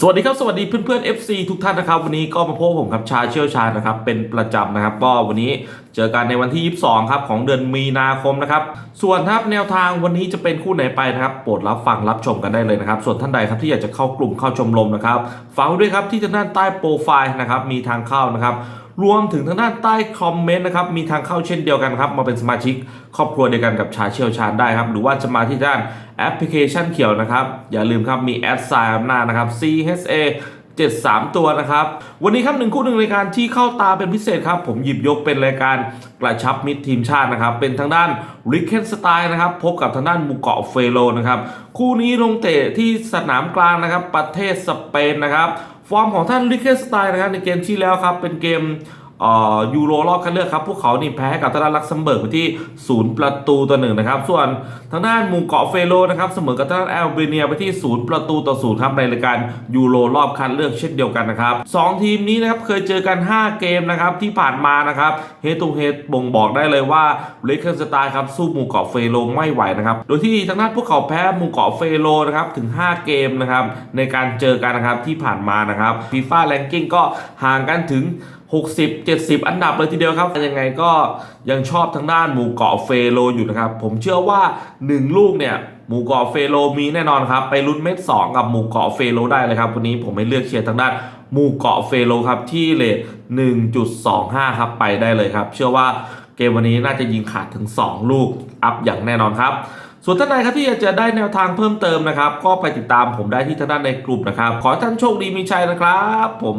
สวัสดีครับ สวัสดีเพื่อนๆ FC ทุกท่านนะครับ วันนี้ก็มาพบผมครับชาเชี่ยวชาญนะครับ เป็นประจำนะครับก็วันนี้เจอกันในวันที่ 22 ครับ ของเดือนมีนาคมนะครับ ส่วนครับแนวทางวันนี้จะเป็นคู่ไหนไปนะครับ โปรดรับฟังรับชมกันได้เลยนะครับ ส่วนท่านใดครับที่อยากจะเข้ากลุ่มเข้าชมรมนะครับฝากไว้ด้วยครับที่ทางด้านใต้โปรไฟล์นะครับมีทางเข้านะครับรวมถึงทางด้านใต้คอมเมนต์นะครับมีทางเข้าเช่นเดียวกันครับมาเป็นสมาชิกครอบครัวเดียวกันกับชาเชี่ยวชาญได้ครับ หรือว่าจะมาที่ด้าน แอปพลิเคชันเขียวนะครับ อย่าลืมครับมีแอดไซน์หน้านะครับ CHA 73 ตัวนะครับ วันนี้ครับหนึ่งคู่หนึ่งรายการที่เข้าตาเป็นพิเศษครับ ผมหยิบยกเป็นรายการกระชับมิตรทีมชาตินะครับ เป็นทางด้านริกเคนสไตล์นะครับ พบกับทางด้านมูเกาะเฟโลนะครับ คู่นี้ลงเตะที่สนามกลางนะครับ ประเทศสเปนนะครับ ฟอร์มของท่านริกเคนสไตล์นะครับในเกมที่แล้วครับ เป็นเกม ยูโรรอบคัดเลือกครับ พวกเขานี่แพ้กับทางด้านลักเซมเบิร์กไปที่ศูนย์ประตูต่อหนึ่งนะครับ ส่วนทางด้านหมู่เกาะเฟโลนะครับเสมอกับทางด้านแอลเบเนียไปที่ศูนย์ประตูต่อศูนย์ครับในรายการยูโรรอบคัดเลือกเช่นเดียวกันนะครับสองทีมนี้นะครับเคยเจอกัน 5 เกมนะครับที่ผ่านมานะครับเฮตูเฮดบ่งบอกได้เลยว่าเลคเคนสไตล์ครับสู้หมู่เกาะเฟโลไม่ไหวนะครับโดยที่ทางด้านพวกเขาแพ้หมู่เกาะเฟโลนะครับถึง 5 เกมนะครับในการเจอกันนะครับที่ผ่านมานะครับฟีฟ่าแรงกิ้งก็ห่างกันถึง 60 70 อันดับเลยทีเดียวครับ ยังไงก็ยังชอบทางด้านหมู่เกาะเฟโลอยู่นะครับ ผมเชื่อว่า 1 ลูกเนี่ยหมู่เกาะเฟโลมีแน่นอนครับ ไปลุ้นเม็ด2กับหมู่เกาะเฟโลได้เลยครับ วันนี้ผมไม่เลือกเชียร์ทางด้านหมู่เกาะเฟโลครับที่เลท1.25 ครับไปได้เลยครับ เชื่อว่าเกมวันนี้น่าจะยิงขาดถึง 2 ลูกอัพอย่างแน่นอนครับส่วนท่านใดครับที่อยากจะได้แนวทางเพิ่มเติมนะครับ ก็ไปติดตามผมได้ที่ทางด้านในกลุ่มนะครับ ขอท่านโชคดีมีชัยนะครับ ผม